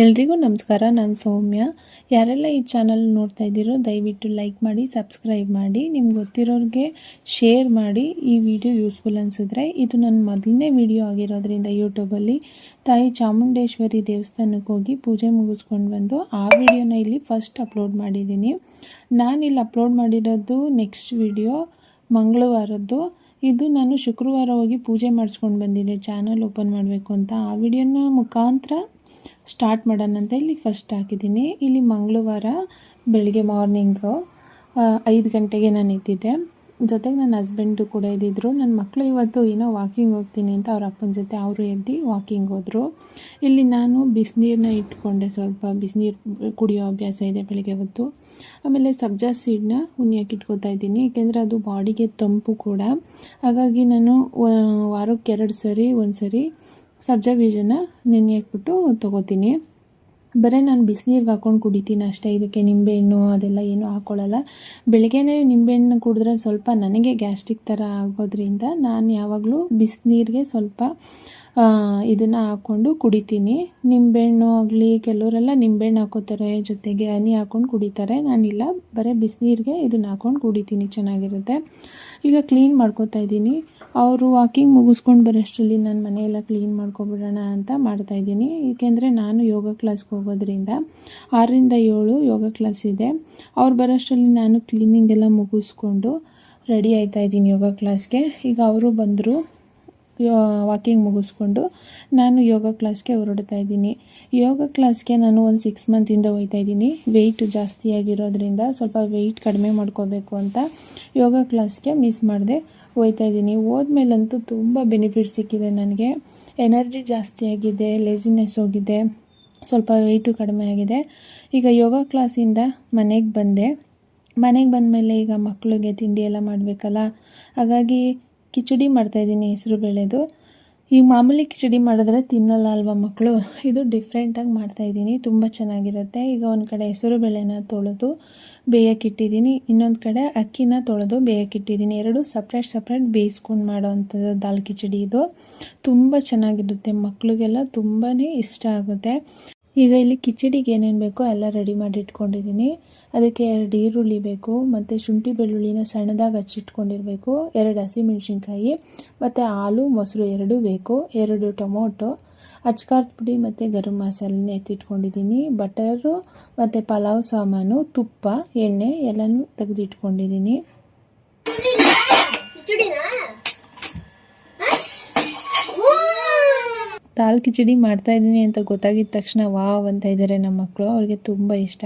ಎಲ್ರಿಗೂ ನಮಸ್ಕಾರ, ನಾನು ಸೌಮ್ಯ. ಯಾರೆಲ್ಲ ಈ ಚಾನಲ್ ನೋಡ್ತಾ ಇದ್ದೀರೋ ದಯವಿಟ್ಟು ಲೈಕ್ ಮಾಡಿ ಸಬ್ಸ್ಕ್ರೈಬ್ ಮಾಡಿ. ನಿಮ್ಗೆ ಗೊತ್ತಿರೋರಿಗೆ ಶೇರ್ ಮಾಡಿ. ಈ ವಿಡಿಯೋ ಯೂಸ್ಫುಲ್ ಅನಿಸಿದ್ರೆ ಇದು ನನ್ನ ಮೊದಲನೇ ವಿಡಿಯೋ ಆಗಿರೋದ್ರಿಂದ ಯೂಟ್ಯೂಬಲ್ಲಿ ತಾಯಿ ಚಾಮುಂಡೇಶ್ವರಿ ದೇವಸ್ಥಾನಕ್ಕೆ ಹೋಗಿ ಪೂಜೆ ಮುಗಿಸ್ಕೊಂಡು ಬಂದು ಆ ವಿಡಿಯೋನ ಇಲ್ಲಿ ಫಸ್ಟ್ ಅಪ್ಲೋಡ್ ಮಾಡಿದ್ದೀನಿ. ಇಲ್ಲಿ ಅಪ್ಲೋಡ್ ಮಾಡಿರೋದು ನೆಕ್ಸ್ಟ್ ವಿಡಿಯೋ ಮಂಗಳವಾರದ್ದು. ಇದು ನಾನು ಶುಕ್ರವಾರ ಹೋಗಿ ಪೂಜೆ ಮಾಡಿಸ್ಕೊಂಡು ಬಂದಿದ್ದೆ. ಚಾನಲ್ ಓಪನ್ ಮಾಡಬೇಕು ಅಂತ. ಆ ವಿಡಿಯೋನ ಮುಖಾಂತರ ಸ್ಟಾರ್ಟ್ ಮಾಡೋಣ ಅಂತ ಇಲ್ಲಿ ಫಸ್ಟ್ ಹಾಕಿದ್ದೀನಿ. ಇಲ್ಲಿ ಮಂಗಳವಾರ ಬೆಳಿಗ್ಗೆ ಮಾರ್ನಿಂಗು ಐದು ಗಂಟೆಗೆ ನಾನು ಇದ್ದಿದ್ದೆ ಜೊತೆಗೆ ನನ್ನ ಹಸ್ಬೆಂಡು ಕೂಡ ಇದ್ದಿದ್ರು ನನ್ನ ಮಕ್ಕಳು ಇವತ್ತು ಏನೋ ವಾಕಿಂಗ್ ಹೋಗ್ತೀನಿ ಅಂತ ಅವ್ರ ಅಪ್ಪನ ಜೊತೆ ಅವರು ಎದ್ದು ವಾಕಿಂಗ್ ಹೋದರು. ಇಲ್ಲಿ ನಾನು ಬಿಸಿನೀರನ್ನ ಇಟ್ಕೊಂಡೆ ಸ್ವಲ್ಪ. ಬಿಸಿನೀರು ಕುಡಿಯೋ ಅಭ್ಯಾಸ ಇದೆ ಬೆಳಗ್ಗೆ ಹೊತ್ತು. ಆಮೇಲೆ ಸಬ್ಜಾ ಸೀಡನ್ನ ಹುಣ್ಯಕ್ಕೆ ಇಟ್ಕೋತಾ ಇದ್ದೀನಿ. ಏಕೆಂದರೆ ಅದು ಬಾಡಿಗೆ ತಂಪು ಕೂಡ. ಹಾಗಾಗಿ ನಾನು ವಾರಕ್ಕೆ ಎರಡು ಸರಿ ಒಂದು ಸರಿ ಸಬ್ಜಾ ಬೀಜನ ನೆನೆ ಹಾಕ್ಬಿಟ್ಟು ತೊಗೋತೀನಿ. ಬರೀ ನಾನು ಬಿಸಿನೀರಿಗೆ ಹಾಕ್ಕೊಂಡು ಕುಡಿತೀನಿ ಅಷ್ಟೇ. ಇದಕ್ಕೆ ನಿಂಬೆಹಣ್ಣು ಅದೆಲ್ಲ ಏನೂ ಹಾಕ್ಕೊಳ್ಳಲ್ಲ ಬೆಳಗ್ಗೆನೇ ನಿಂಬೆಹಣ್ಣು ಕುಡಿದ್ರೆ ಸ್ವಲ್ಪ ನನಗೆ ಗ್ಯಾಸ್ಟ್ರಿಕ್ ಥರ ಆಗೋದ್ರಿಂದ ನಾನು ಯಾವಾಗಲೂ ಬಿಸಿನೀರಿಗೆ ಸ್ವಲ್ಪ ಇದನ್ನು ಹಾಕ್ಕೊಂಡು ಕುಡಿತೀನಿ. ನಿಂಬೆಹಣ್ಣು ಆಗಲಿ, ಕೆಲವರೆಲ್ಲ ನಿಂಬೆಹಣ್ಣು ಹಾಕೋತಾರೆ. ಜೊತೆಗೆ ಹನಿ ಹಾಕ್ಕೊಂಡು ಕುಡಿತಾರೆ. ನಾನಿಲ್ಲ, ಬರೀ ಬಿಸಿನೀರಿಗೆ ಇದನ್ನು ಹಾಕ್ಕೊಂಡು ಕುಡಿತೀನಿ. ಚೆನ್ನಾಗಿರುತ್ತೆ. ಈಗ ಕ್ಲೀನ್ ಮಾಡ್ಕೋತಾ ಇದ್ದೀನಿ. ಅವರು ವಾಕಿಂಗ್ ಮುಗಿಸ್ಕೊಂಡು ಬರೋಷ್ಟರಲ್ಲಿ ನಾನು ಮನೆಯೆಲ್ಲ ಕ್ಲೀನ್ ಮಾಡ್ಕೊಬಿಡೋಣ ಅಂತ ಮಾಡ್ತಾಯಿದ್ದೀನಿ ಏಕೆಂದರೆ ನಾನು ಯೋಗ ಕ್ಲಾಸ್ಗೆ ಹೋಗೋದ್ರಿಂದ ಆರರಿಂದ ಏಳು ಯೋಗ ಕ್ಲಾಸ್ ಇದೆ. ಅವ್ರು ಬರೋಷ್ಟರಲ್ಲಿ ನಾನು ಕ್ಲೀನಿಂಗ್ ಎಲ್ಲ ಮುಗಿಸ್ಕೊಂಡು ರೆಡಿ ಆಯ್ತಾ ಇದ್ದೀನಿ ಯೋಗ ಕ್ಲಾಸ್ಗೆ ಈಗ ಅವರು ಬಂದರು. ವಾಕಿಂಗ್ ಮುಗಿಸ್ಕೊಂಡು ನಾನು ಯೋಗ ಕ್ಲಾಸ್ಗೆ ಹೊರಡ್ತಾ ಇದ್ದೀನಿ. ಯೋಗ ಕ್ಲಾಸ್ಗೆ ನಾನು ಒಂದು ಸಿಕ್ಸ್ ಮಂತಿಂದ ಹೋಗ್ತಾ ಇದ್ದೀನಿ. ವೆಯ್ಟ್ ಜಾಸ್ತಿ ಆಗಿರೋದ್ರಿಂದ ಸ್ವಲ್ಪ ವೆಯ್ಟ್ ಕಡಿಮೆ ಮಾಡ್ಕೋಬೇಕು ಅಂತ ಯೋಗ ಕ್ಲಾಸ್ಗೆ ಮಿಸ್ ಮಾಡಿದೆ ಹೋಗ್ತಾ ಇದ್ದೀನಿ. ಹೋದ್ಮೇಲಂತೂ ತುಂಬ ಬೆನಿಫಿಟ್ ಸಿಕ್ಕಿದೆ ನನಗೆ. ಎನರ್ಜಿ ಜಾಸ್ತಿ ಆಗಿದೆ ಲೇಸಿನೆಸ್ ಹೋಗಿದೆ, ಸ್ವಲ್ಪ ವೆಯ್ಟು ಕಡಿಮೆ ಆಗಿದೆ. ಈಗ ಯೋಗ ಕ್ಲಾಸಿಂದ ಮನೆಗೆ ಬಂದೆ. ಮನೆಗೆ ಬಂದಮೇಲೆ ಈಗ ಮಕ್ಕಳಿಗೆ ತಿಂಡಿ ಎಲ್ಲ ಮಾಡಬೇಕಲ್ಲ? ಹಾಗಾಗಿ ಕಿಚಡಿ ಮಾಡ್ತಾಯಿದ್ದೀನಿ ಹೆಸರು ಬೇಳೆದು. ಈ ಮಾಮೂಲಿ ಕಿಚಡಿ ಮಾಡಿದ್ರೆ ತಿನ್ನಲ್ಲ ಅಲ್ವಾ ಮಕ್ಕಳು ಇದು ಡಿಫ್ರೆಂಟಾಗಿ ಮಾಡ್ತಾಯಿದ್ದೀನಿ ತುಂಬ ಚೆನ್ನಾಗಿರುತ್ತೆ. ಈಗ ಒಂದು ಕಡೆ ಹೆಸರು ಬೇಳೆನ ತೊಳೆದು ಬೇಯಕ್ಕಿಟ್ಟಿದ್ದೀನಿ ಇನ್ನೊಂದು ಕಡೆ ಅಕ್ಕಿನ ತೊಳೆದು ಬೇಯಕ್ಕಿಟ್ಟಿದ್ದೀನಿ ಎರಡು ಸಪ್ರೇಟ್ ಸಪ್ರೇಟ್ ಬೇಯಿಸ್ಕೊಂಡು ಮಾಡೋ ಅಂಥದ್ದು ದಾಲ್ ಕಿಚಡಿ ಇದು. ತುಂಬ ಚೆನ್ನಾಗಿರುತ್ತೆ ಮಕ್ಕಳಿಗೆಲ್ಲ ತುಂಬಾ ಇಷ್ಟ ಆಗುತ್ತೆ. ಈಗ ಇಲ್ಲಿ ಕಿಚಡಿಗೆ ಏನೇನು ಬೇಕೋ ಎಲ್ಲ ರೆಡಿ ಮಾಡಿ ಇಟ್ಕೊಂಡಿದ್ದೀನಿ. ಅದಕ್ಕೆ ಎರಡು ಈರುಳ್ಳಿ ಬೇಕು, ಮತ್ತು ಶುಂಠಿ ಬೆಳ್ಳುಳ್ಳಿನ ಸಣ್ಣದಾಗಿ ಹಚ್ಚಿಟ್ಕೊಂಡಿರಬೇಕು. ಎರಡು ಹಸಿಮೆಣ್ಸಿನ್ಕಾಯಿ, ಮತ್ತು ಹಾಲು, ಮೊಸರು ಎರಡೂ ಬೇಕು. ಎರಡು ಟೊಮೊಟೊ, ಅಚ್ಕಾರದ ಪುಡಿ ಮತ್ತು ಗರಂ ಮಸಾಲೆನ ಎತ್ತಿಟ್ಕೊಂಡಿದ್ದೀನಿ. ಬಟರು, ಮತ್ತು ಪಲಾವ್ ಸಾಮಾನು, ತುಪ್ಪ, ಎಣ್ಣೆ ಎಲ್ಲನೂ ತೆಗೆದಿಟ್ಕೊಂಡಿದ್ದೀನಿ. ದಾಲ್ ಕಿಚಡಿ ಮಾಡ್ತಾಯಿದ್ದೀನಿ ಅಂತ ಗೊತ್ತಾಗಿದ್ದ ತಕ್ಷಣ ವಾವ್ ಅಂತ ಇದ್ದಾರೆ ನಮ್ಮ ಮಕ್ಕಳು ಅವ್ರಿಗೆ ತುಂಬ ಇಷ್ಟ.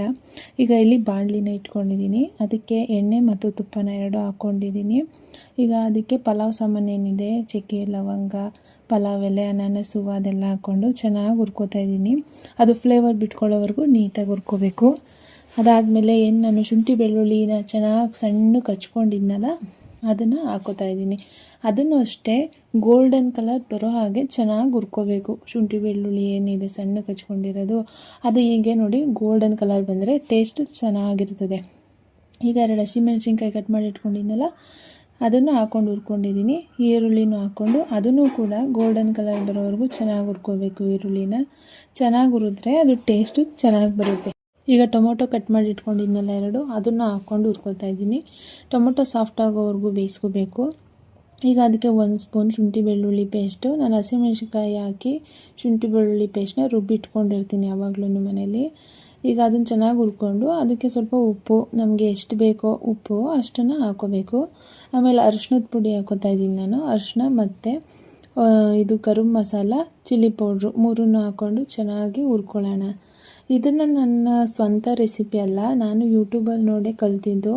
ಈಗ ಇಲ್ಲಿ ಬಾಣಲಿನ ಇಟ್ಕೊಂಡಿದ್ದೀನಿ. ಅದಕ್ಕೆ ಎಣ್ಣೆ ಮತ್ತು ತುಪ್ಪನ ಎರಡು ಹಾಕ್ಕೊಂಡಿದ್ದೀನಿ ಈಗ ಅದಕ್ಕೆ ಪಲಾವ್ ಸಾಮಾನು ಏನಿದೆ? ಚಕ್ಕೆ, ಲವಂಗ, ಪಲಾವ್ ಎಲೆ, ಅನಾನಸು ಅದೆಲ್ಲ ಹಾಕ್ಕೊಂಡು ಚೆನ್ನಾಗಿ ಹುರ್ಕೋತಾ ಇದ್ದೀನಿ. ಅದು ಫ್ಲೇವರ್ ಬಿಟ್ಕೊಳ್ಳೋವರೆಗೂ ನೀಟಾಗಿ ಹುರ್ಕೋಬೇಕು. ಅದಾದಮೇಲೆ ಏನು ನಾನು ಶುಂಠಿ, ಬೆಳ್ಳುಳ್ಳಿನ ಚೆನ್ನಾಗಿ ಸಣ್ಣಕ್ಕೆ ಹಚ್ಕೊಂಡಿದ್ನಲ್ಲ ಅದನ್ನು ಹಾಕೋತಾ ಇದ್ದೀನಿ. ಅದನ್ನು ಅಷ್ಟೇ ಗೋಲ್ಡನ್ ಕಲರ್ ಬರೋ ಹಾಗೆ ಚೆನ್ನಾಗಿ ಹುರ್ಕೋಬೇಕು. ಶುಂಠಿ ಬೆಳ್ಳುಳ್ಳಿ ಏನಿದೆ ಸಣ್ಣ ಕಚ್ಕೊಂಡಿರೋದು ಅದು ಹೀಗೆ ನೋಡಿ ಗೋಲ್ಡನ್ ಕಲರ್ ಬಂದರೆ ಟೇಸ್ಟ್ ಚೆನ್ನಾಗಿರ್ತದೆ. ಈಗ ಎರಡು ಹಸಿಮೆಣಸಿನ್ಕಾಯಿ ಕಟ್ ಮಾಡಿ ಇಟ್ಕೊಂಡಿದ್ನಲ್ಲ, ಅದನ್ನು ಹಾಕ್ಕೊಂಡು ಹುರ್ಕೊಂಡಿದ್ದೀನಿ. ಈರುಳ್ಳಿನೂ ಹಾಕ್ಕೊಂಡು ಅದನ್ನು ಕೂಡ ಗೋಲ್ಡನ್ ಕಲರ್ ಬರೋವರೆಗೂ ಚೆನ್ನಾಗಿ ಹುರ್ಕೋಬೇಕು ಈರುಳ್ಳಿನ. ಚೆನ್ನಾಗಿ ಹುರಿದ್ರೆ ಅದು ಟೇಸ್ಟು ಚೆನ್ನಾಗಿ ಬರುತ್ತೆ. ಈಗ ಟೊಮೊಟೊ ಕಟ್ ಮಾಡಿ ಇಟ್ಕೊಂಡಿದ್ನಲ್ಲ ಎರಡು, ಅದನ್ನು ಹಾಕ್ಕೊಂಡು ಹುರ್ಕೊತಾ ಇದ್ದೀನಿ. ಟೊಮೊಟೊ ಸಾಫ್ಟ್ ಆಗೋವರೆಗೂ ಬೇಯಿಸ್ಕೋಬೇಕು. ಈಗ ಅದಕ್ಕೆ ಒಂದು ಸ್ಪೂನ್ ಶುಂಠಿ ಬೆಳ್ಳುಳ್ಳಿ ಪೇಸ್ಟು. ನಾನು ಹಸಿಮೆಣ್ಸಿನ್ಕಾಯಿ ಹಾಕಿ ಶುಂಠಿ ಬೆಳ್ಳುಳ್ಳಿ ಪೇಸ್ಟ್ನ ರುಬ್ಬಿಟ್ಕೊಂಡಿರ್ತೀನಿ ಯಾವಾಗಲೂ ಮನೇಲಿ. ಈಗ ಅದನ್ನು ಚೆನ್ನಾಗಿ ಹುರ್ಕೊಂಡು ಅದಕ್ಕೆ ಸ್ವಲ್ಪ ಉಪ್ಪು, ನಮಗೆ ಎಷ್ಟು ಬೇಕೋ ಉಪ್ಪು ಅಷ್ಟನ್ನು ಹಾಕೋಬೇಕು. ಆಮೇಲೆ ಅರಿಶಿನದ ಪುಡಿ ಹಾಕೋತಾ ಇದ್ದೀನಿ ನಾನು. ಅರಿಶಿನ ಮತ್ತು ಇದು ಗರಂ ಮಸಾಲ, ಚಿಲ್ಲಿ ಪೌಡ್ರು ಮೂರನ್ನು ಹಾಕ್ಕೊಂಡು ಚೆನ್ನಾಗಿ ಹುರ್ಕೊಳ್ಳೋಣ. ಇದನ್ನು ನನ್ನ ಸ್ವಂತ ರೆಸಿಪಿ ಅಲ್ಲ, ನಾನು ಯೂಟ್ಯೂಬಲ್ಲಿ ನೋಡೇ ಕಲ್ತಿದ್ದು.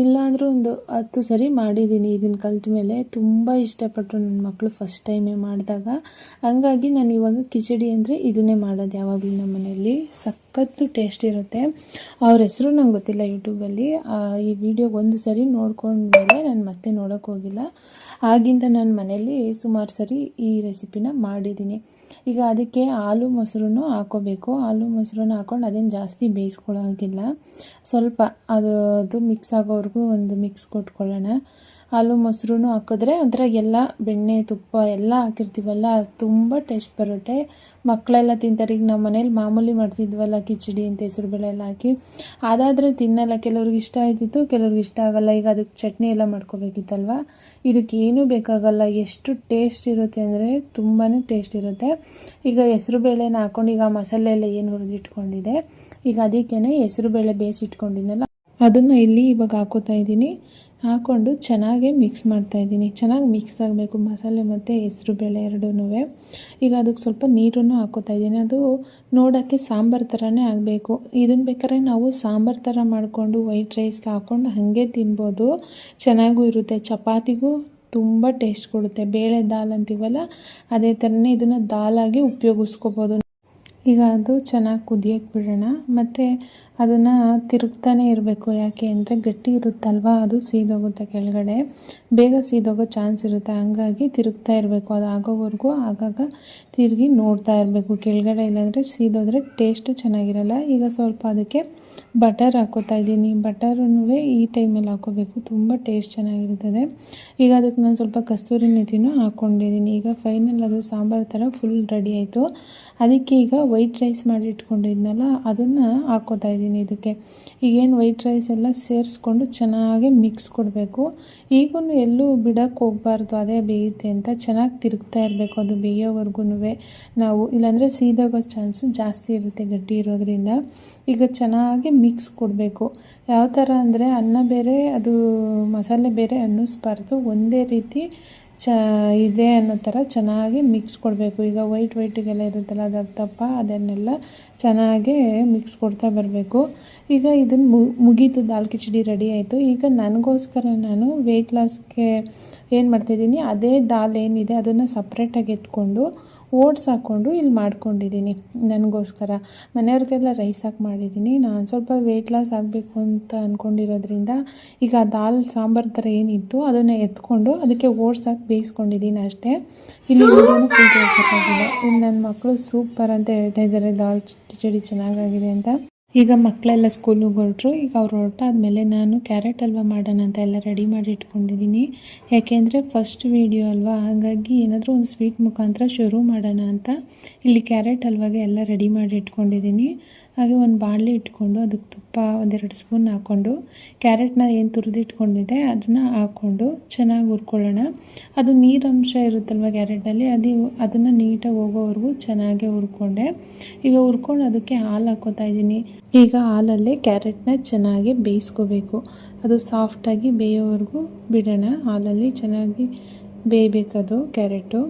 ಇಲ್ಲಾಂದರೂ ಒಂದು ಹತ್ತು ಸರಿ ಮಾಡಿದ್ದೀನಿ. ಇದನ್ನು ಕಲ್ತ ಮೇಲೆ ತುಂಬ ಇಷ್ಟಪಟ್ಟರು ನನ್ನ ಮಕ್ಕಳು ಫಸ್ಟ್ ಟೈಮೇ ಮಾಡಿದಾಗ. ಹಂಗಾಗಿ ನಾನು ಇವಾಗ ಕಿಚಡಿ ಅಂದರೆ ಇದನ್ನೇ ಮಾಡೋದು ಯಾವಾಗಲೂ ನಮ್ಮ ಮನೆಯಲ್ಲಿ. ಸಖತ್ತು ಟೇಸ್ಟ್ ಇರುತ್ತೆ. ಅವ್ರ ಹೆಸರು ನಂಗೆ ಗೊತ್ತಿಲ್ಲ ಯೂಟ್ಯೂಬಲ್ಲಿ ಈ ವಿಡಿಯೋ ಒಂದು ಸರಿ ನೋಡ್ಕೊಂಡ್ಮೇಲೆ ನಾನು ಮತ್ತೆ ನೋಡೋಕ್ಕೋಗಿಲ್ಲ ಆಗಿಂದ ನಾನು ಮನೆಯಲ್ಲಿ ಸುಮಾರು ಸರಿ ಈ ರೆಸಿಪಿನ ಮಾಡಿದ್ದೀನಿ. ಈಗ ಅದಕ್ಕೆ ಹಾಲು ಮೊಸರು ಹಾಕೋಬೇಕು. ಹಾಲು, ಮೊಸರನ್ನ ಹಾಕೊಂಡು ಅದೇನು ಜಾಸ್ತಿ ಬೇಯಿಸ್ಕೊಳ್ಳೋಂಗಿಲ್ಲ. ಸ್ವಲ್ಪ ಅದು ಮಿಕ್ಸ್ ಆಗೋವರೆಗೂ ಒಂದು ಮಿಕ್ಸ್ ಕೊಟ್ಕೊಳ್ಳೋಣ. ಹಾಲು ಮೊಸರು ಹಾಕಿದ್ರೆ ಒಂಥರ ಎಲ್ಲ ಬೆಣ್ಣೆ, ತುಪ್ಪ ಎಲ್ಲ ಹಾಕಿರ್ತೀವಲ್ಲ ತುಂಬ ಟೇಸ್ಟ್ ಬರುತ್ತೆ. ಮಕ್ಕಳೆಲ್ಲ ತಿಂತಾರೆ. ಈಗ ನಮ್ಮ ಮನೇಲಿ ಮಾಮೂಲಿ ಮಾಡ್ತಿದ್ವಲ್ಲ, ಕಿಚಡಿ ಅಂತ ಹೆಸರು ಬೇಳೆ ಎಲ್ಲ ಹಾಕಿ. ಅದಾದರೆ ತಿನ್ನಲ್ಲ. ಕೆಲವ್ರಿಗೆ ಇಷ್ಟ ಆಯ್ತಿತ್ತು, ಕೆಲವ್ರಿಗೆ ಇಷ್ಟ ಆಗಲ್ಲ. ಈಗ ಅದಕ್ಕೆ ಚಟ್ನಿ ಎಲ್ಲ ಮಾಡ್ಕೋಬೇಕಿತ್ತಲ್ವ? ಇದಕ್ಕೆ ಏನೂ ಬೇಕಾಗಲ್ಲ. ಎಷ್ಟು ಟೇಸ್ಟ್ ಇರುತ್ತೆ ಅಂದರೆ ತುಂಬಾ ಟೇಸ್ಟ್ ಇರುತ್ತೆ. ಈಗ ಹೆಸರು ಬೇಳೆನ ಹಾಕ್ಕೊಂಡು ಈಗ ಮಸಾಲೆ ಎಲ್ಲ ಏನು ಹುರಿದಿಟ್ಕೊಂಡಿದೆ? ಈಗ ಅದಕ್ಕೇ ಹೆಸರು ಬೇಳೆ ಬೇಯಿಸಿಟ್ಕೊಂಡಿದ್ನಲ್ಲ? ಅದನ್ನು ಇಲ್ಲಿ ಇವಾಗ ಹಾಕೋತಾ ಇದ್ದೀನಿ. ಹಾಕ್ಕೊಂಡು ಚೆನ್ನಾಗಿ ಮಿಕ್ಸ್ ಮಾಡ್ತಾ ಇದ್ದೀನಿ. ಚೆನ್ನಾಗಿ ಮಿಕ್ಸ್ ಆಗಬೇಕು. ಮಸಾಲೆ ಮತ್ತು ಹೆಸರು ಬೇಳೆ ಎರಡೂ ಈಗ ಅದಕ್ಕೆ ಸ್ವಲ್ಪ ನೀರನ್ನು ಹಾಕೋತಾ ಇದ್ದೀನಿ. ಅದು ನೋಡೋಕ್ಕೆ ಸಾಂಬಾರು ಥರನೇ ಆಗಬೇಕು. ಇದನ್ನು ಬೇಕಾದ್ರೆ ನಾವು ಸಾಂಬಾರು ಥರ ಮಾಡಿಕೊಂಡು ವೈಟ್ ರೈಸ್ಗೆ ಹಾಕ್ಕೊಂಡು ಹಾಗೆ ತಿನ್ಬೋದು. ಚೆನ್ನಾಗೂ ಇರುತ್ತೆ. ಚಪಾತಿಗೂ ತುಂಬ ಟೇಸ್ಟ್ ಕೊಡುತ್ತೆ. ಬೇಳೆ ದಾಲ್ ಅಂತೀವಲ್ಲ, ಅದೇ ಥರನೇ ಇದನ್ನು ದಾಲಾಗಿ ಉಪಯೋಗಿಸ್ಕೋಬೋದು. ಈಗ ಅದು ಚೆನ್ನಾಗಿ ಕುದಿಯೋಕ್ಕೆ ಬಿಡೋಣ. ಮತ್ತು ಅದನ್ನು ತಿರುಗ್ತಾನೆ ಇರಬೇಕು. ಯಾಕೆ ಅಂದರೆ ಗಟ್ಟಿ ಇರುತ್ತಲ್ವ? ಅದು ಸೀದೋಗುತ್ತೆ ಕೆಳಗಡೆ. ಬೇಗ ಸೀದೋಗೋ ಚಾನ್ಸ್ ಇರುತ್ತೆ. ಹಂಗಾಗಿ ತಿರುಗ್ತಾ ಇರಬೇಕು. ಅದು ಆಗೋವರೆಗೂ ಆಗಾಗ ತಿರುಗಿ ನೋಡ್ತಾ ಇರಬೇಕು. ಕೆಳಗಡೆ ಇಲ್ಲಾಂದರೆ ಸೀದೋದ್ರೆ ಟೇಸ್ಟು ಚೆನ್ನಾಗಿರಲ್ಲ. ಈಗ ಸ್ವಲ್ಪ ಅದಕ್ಕೆ ಬಟರ್ ಹಾಕೋತಾ ಇದ್ದೀನಿ. ಬಟರನ್ನು ಈ ಟೈಮಲ್ಲಿ ಹಾಕೋಬೇಕು. ತುಂಬ ಟೇಸ್ಟ್ ಚೆನ್ನಾಗಿರ್ತದೆ ಈಗ ಅದಕ್ಕೆ ನಾನು ಸ್ವಲ್ಪ ಕಸ್ತೂರಿ ಮೆಥಿನೂ ಹಾಕ್ಕೊಂಡಿದ್ದೀನಿ ಈಗ ಫೈನಲ್ ಅದು ಸಾಂಬಾರು ಥರ ಫುಲ್ ರೆಡಿ ಆಯಿತು. ಅದಕ್ಕೆ ಈಗ ವೈಟ್ ರೈಸ್ ಮಾಡಿ ಇಟ್ಕೊಂಡಿದ್ನಲ್ಲ, ಅದನ್ನು ಹಾಕೋತಾ ಇದ್ದೀನಿ ಇದಕ್ಕೆ. ಈಗೇನು ವೈಟ್ ರೈಸ್ ಎಲ್ಲ ಸೇರಿಸ್ಕೊಂಡು ಚೆನ್ನಾಗಿ ಮಿಕ್ಸ್ ಕೊಡಬೇಕು. ಈಗೂ ಎಲ್ಲೂ ಬಿಡೋಕ್ಕೆ ಹೋಗಬಾರ್ದು, ಅದೇ ಬೇಯುತ್ತೆ ಅಂತ. ಚೆನ್ನಾಗಿ ತಿರುಗ್ತಾ ಇರಬೇಕು ಅದು ಬೇಯೋವರೆಗೂ ನಾವು. ಇಲ್ಲಾಂದರೆ ಸೀದೋಗೋ ಚಾನ್ಸು ಜಾಸ್ತಿ ಇರುತ್ತೆ ಗಟ್ಟಿ ಇರೋದ್ರಿಂದ. ಈಗ ಚೆನ್ನಾಗಿ ಮಿಕ್ಸ್ ಕೊಡಬೇಕು. ಯಾವ ಥರ ಅಂದರೆ ಅನ್ನ ಬೇರೆ, ಅದು ಮಸಾಲೆ ಬೇರೆ ಅನ್ನಿಸ್ಬಾರ್ದು ಒಂದೇ ರೀತಿ ಚ ಇದೆ ಅನ್ನೋ ಥರ ಚೆನ್ನಾಗಿ ಮಿಕ್ಸ್ ಕೊಡಬೇಕು. ಈಗ ವೈಟ್ ವೈಟಿಗೆಲ್ಲ ಇರುತ್ತಲ್ಲ ದಪ್ಪ ದಪ್ಪ ಅದನ್ನೆಲ್ಲ ಚೆನ್ನಾಗಿ ಮಿಕ್ಸ್ ಕೊಡ್ತಾ ಬರಬೇಕು. ಈಗ ಇದನ್ನು ಮುಗೀತು, ದಾಲ್ ಕಿಚಡಿ ರೆಡಿ ಆಯಿತು. ಈಗ ನನಗೋಸ್ಕರ ನಾನು ವೆಯ್ಟ್ ಲಾಸ್ಗೆ ಏನು ಮಾಡ್ತಿದ್ದೀನಿ, ಅದೇ ದಾಲ್ ಏನಿದೆ ಅದನ್ನು ಸಪ್ರೇಟಾಗಿ ಎತ್ಕೊಂಡು ಓಟ್ಸ್ ಹಾಕ್ಕೊಂಡು ಇಲ್ಲಿ ಮಾಡ್ಕೊಂಡಿದ್ದೀನಿ. ನನಗೋಸ್ಕರ. ಮನೆಯವ್ರಿಗೆಲ್ಲ ರೈಸ್ ಹಾಕಿ ಮಾಡಿದ್ದೀನಿ. ನಾನು ಸ್ವಲ್ಪ ವೆಯ್ಟ್ ಲಾಸ್ ಆಗಬೇಕು ಅಂತ ಅಂದ್ಕೊಂಡಿರೋದ್ರಿಂದ ಈಗ ದಾಲ್, ಸಾಂಬಾರು ಥರ ಏನಿತ್ತು ಅದನ್ನು ಎತ್ಕೊಂಡು ಅದಕ್ಕೆ ಓಟ್ಸ್ ಹಾಕಿ ಬೇಯಿಸ್ಕೊಂಡಿದ್ದೀನಿ ಅಷ್ಟೇ. ಇಲ್ಲಿ ಇಲ್ಲಿ ನನ್ನ ಮಕ್ಕಳು ಸೂಪರ್ ಅಂತ ಹೇಳ್ತಾ ಇದ್ದಾರೆ. ದಾಲ್ ಕಿಚಡಿ ಚೆನ್ನಾಗಾಗಿದೆ ಅಂತ. ಈಗ ಮಕ್ಕಳೆಲ್ಲ ಸ್ಕೂಲಿಗೆ ಹೊರಟ್ರು. ಈಗ ಅವ್ರು ಹೊರಟಾದ್ಮೇಲೆ ನಾನು ಕ್ಯಾರೆಟ್ ಹಲ್ವ ಮಾಡೋಣ ಅಂತ ಎಲ್ಲ ರೆಡಿ ಮಾಡಿ ಇಟ್ಕೊಂಡಿದ್ದೀನಿ. ಯಾಕೆಂದರೆ ಫಸ್ಟ್ ವೀಡಿಯೋ ಅಲ್ವಾ? ಹಾಗಾಗಿ ಏನಾದರೂ ಒಂದು ಸ್ವೀಟ್ ಮುಖಾಂತರ ಶುರು ಮಾಡೋಣ ಅಂತ ಇಲ್ಲಿ ಕ್ಯಾರೆಟ್ ಹಲ್ವಾಗೆ ಎಲ್ಲ ರೆಡಿ ಮಾಡಿ ಇಟ್ಕೊಂಡಿದ್ದೀನಿ. ಹಾಗೆ ಒಂದು ಬಾಣಲಿ ಇಟ್ಕೊಂಡು ಅದಕ್ಕೆ ತುಪ್ಪ ಒಂದೆರಡು ಸ್ಪೂನ್ ಹಾಕ್ಕೊಂಡು ಕ್ಯಾರೆಟ್ನ ಏನು ತುರಿದಿಟ್ಕೊಂಡಿದ್ದೆ ಅದನ್ನು ಹಾಕ್ಕೊಂಡು ಚೆನ್ನಾಗಿ ಹುರ್ಕೊಳ್ಳೋಣ. ಅದು ನೀರಂಶ ಇರುತ್ತಲ್ವ ಕ್ಯಾರೆಟಲ್ಲಿ ಅದು ಅದನ್ನು ನೀಟಾಗಿ ಹೋಗೋವರೆಗೂ ಚೆನ್ನಾಗೆ ಹುರ್ಕೊಂಡೆ. ಈಗ ಹುರ್ಕೊಂಡು ಅದಕ್ಕೆ ಹಾಲು ಹಾಕೋತಾ ಇದ್ದೀನಿ. ಈಗ ಹಾಲಲ್ಲೇ ಕ್ಯಾರೆಟ್ನ ಚೆನ್ನಾಗಿ ಬೇಯಿಸ್ಕೋಬೇಕು. ಅದು ಸಾಫ್ಟಾಗಿ ಬೇಯೋವರೆಗೂ ಬಿಡೋಣ. ಹಾಲಲ್ಲಿ ಚೆನ್ನಾಗಿ ಬೇಯಬೇಕದು ಕ್ಯಾರೆಟು.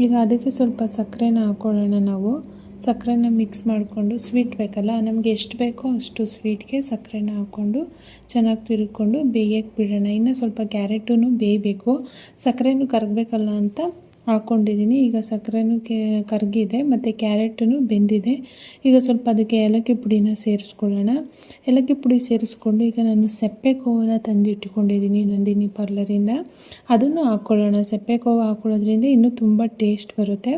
ಈಗ ಅದಕ್ಕೆ ಸ್ವಲ್ಪ ಸಕ್ಕರೆನ ಹಾಕ್ಕೊಳ್ಳೋಣ ನಾವು. ಸಕ್ಕರೆನ ಮಿಕ್ಸ್ ಮಾಡಿಕೊಂಡು ಸ್ವೀಟ್ ಬೇಕಲ್ಲ, ನಮಗೆ ಎಷ್ಟು ಬೇಕೋ ಅಷ್ಟು ಸ್ವೀಟ್ಗೆ ಸಕ್ಕರೆನ ಹಾಕ್ಕೊಂಡು ಚೆನ್ನಾಗಿ ತಿರುಗ್ಕೊಂಡು ಬೇಯಕ್ಕೆ ಬಿಡೋಣ. ಇನ್ನು ಸ್ವಲ್ಪ ಕ್ಯಾರೆಟೂ ಬೇಯಬೇಕು. ಸಕ್ಕರೆನೂ ಕರಗಬೇಕಲ್ಲ ಅಂತ ಹಾಕ್ಕೊಂಡಿದ್ದೀನಿ ಈಗ ಸಕ್ಕರೆನೂ ಕೆ, ಕರಗಿದೆ, ಮತ್ತು ಕ್ಯಾರೆಟೂ ಬೆಂದಿದೆ. ಈಗ ಸ್ವಲ್ಪ ಅದಕ್ಕೆ ಏಲಕ್ಕಿ ಪುಡಿನ ಸೇರಿಸ್ಕೊಳ್ಳೋಣ. ಏಲಕ್ಕಿ ಪುಡಿ ಸೇರಿಸ್ಕೊಂಡು ಈಗ ನಾನು ಸೆಪ್ಪೆ ಕೋವನ್ನ ತಂದಿಟ್ಟುಕೊಂಡಿದ್ದೀನಿ ನಂದಿನಿ ಪಾರ್ಲರಿಂದ. ಅದನ್ನು ಹಾಕ್ಕೊಳ್ಳೋಣ. ಸೆಪ್ಪೆ ಕೋವ ಹಾಕ್ಕೊಳ್ಳೋದ್ರಿಂದ ಇನ್ನೂ ತುಂಬ ಟೇಸ್ಟ್ ಬರುತ್ತೆ.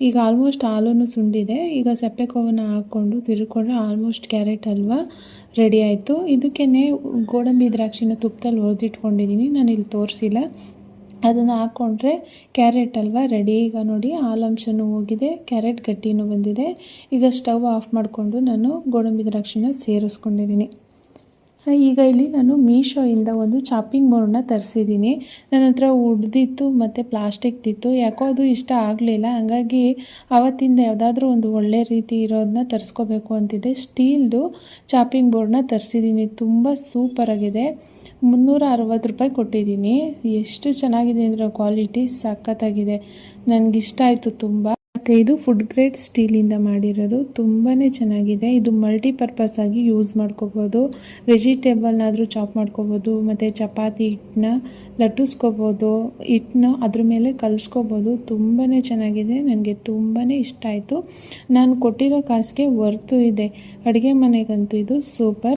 ಈಗ ಆಲ್ಮೋಸ್ಟ್ ಹಾಲೂ ಸುಂಡಿದೆ. ಈಗ ಸೆಪ್ಪೆ ಕೋವನ್ನ ಹಾಕ್ಕೊಂಡು ತಿರ್ಕೊಂಡ್ರೆ ಆಲ್ಮೋಸ್ಟ್ ಕ್ಯಾರೆಟ್ ಅಲ್ವಾ ರೆಡಿ ಆಯಿತು. ಇದಕ್ಕೇ ಗೋಡಂಬಿ ದ್ರಾಕ್ಷಿನ ತುಪ್ಪದಲ್ಲಿ ಹೊರದಿಟ್ಕೊಂಡಿದ್ದೀನಿ. ನಾನು ಇಲ್ಲಿ ತೋರಿಸಿಲ್ಲ. ಅದನ್ನು ಹಾಕ್ಕೊಂಡ್ರೆ ಕ್ಯಾರೆಟ್ ಅಲ್ವಾ ರೆಡಿ ಈಗ ನೋಡಿ ಹಾಲಂಶನೂ ಹೋಗಿದೆ, ಕ್ಯಾರೆಟ್ ಗಟ್ಟಿನೂ ಬಂದಿದೆ. ಈಗ ಸ್ಟವ್ ಆಫ್ ಮಾಡಿಕೊಂಡು ನಾನು ಗೋಡಂಬಿ ದ್ರಾಕ್ಷಿನ ಸೇರಿಸ್ಕೊಂಡಿದ್ದೀನಿ. ಈಗ ಇಲ್ಲಿ ನಾನು ಮೀಶೋಯಿಂದ ಒಂದು ಚಾಪಿಂಗ್ ಬೋರ್ಡ್ನ ತರಿಸಿದ್ದೀನಿ. ನನ್ನ ಹತ್ರ ಉಡ್ದಿತ್ತು, ಮತ್ತು ಪ್ಲಾಸ್ಟಿಕ್ದಿತ್ತು. ಯಾಕೋ ಅದು ಇಷ್ಟ ಆಗಲಿಲ್ಲ. ಹಾಗಾಗಿ ಆವತ್ತಿಂದ ಯಾವುದಾದ್ರೂ ಒಂದು ಒಳ್ಳೆ ರೀತಿ ಇರೋದನ್ನ ತರಿಸ್ಕೋಬೇಕು ಅಂತಿದ್ದೆ. ಸ್ಟೀಲ್ದು ಚಾಪಿಂಗ್ ಬೋರ್ಡ್ನ ತರಿಸಿದ್ದೀನಿ. ತುಂಬ ಸೂಪರಾಗಿದೆ. ಮುನ್ನೂರ ಅರವತ್ತು ರೂಪಾಯಿ ಕೊಟ್ಟಿದ್ದೀನಿ. ಎಷ್ಟು ಚೆನ್ನಾಗಿದೆ ಅಂದರೆ ಕ್ವಾಲಿಟಿ ಸಖತ್ತಾಗಿದೆ. ನನಗಿಷ್ಟ ಆಯಿತು ತುಂಬ. ಮತ್ತು ಇದು ಫುಡ್ ಗ್ರೇಡ್ ಸ್ಟೀಲಿಂದ ಮಾಡಿರೋದು. ತುಂಬಾ ಚೆನ್ನಾಗಿದೆ. ಇದು ಮಲ್ಟಿಪರ್ಪಸ್ ಆಗಿ ಯೂಸ್ ಮಾಡ್ಕೋಬೋದು. ವೆಜಿಟೇಬಲ್ನಾದರೂ ಚಾಪ್ ಮಾಡ್ಕೋಬೋದು. ಮತ್ತು ಚಪಾತಿ ಹಿಟ್ಟನ್ನ ಲಟ್ಟಿಸ್ಕೋಬೋದು. ಹಿಟ್ಟನ್ನ ಅದ್ರ ಮೇಲೆ ಕಲಿಸ್ಕೋಬೋದು. ತುಂಬಾ ಚೆನ್ನಾಗಿದೆ. ನನಗೆ ತುಂಬಾ ಇಷ್ಟ ಆಯಿತು. ನಾನು ಕೊಟ್ಟಿರೋ ಕಾಸಿಗೆ ವರ್ತು ಇದೆ. ಅಡುಗೆ ಮನೆಗಂತೂ ಇದು ಸೂಪರ್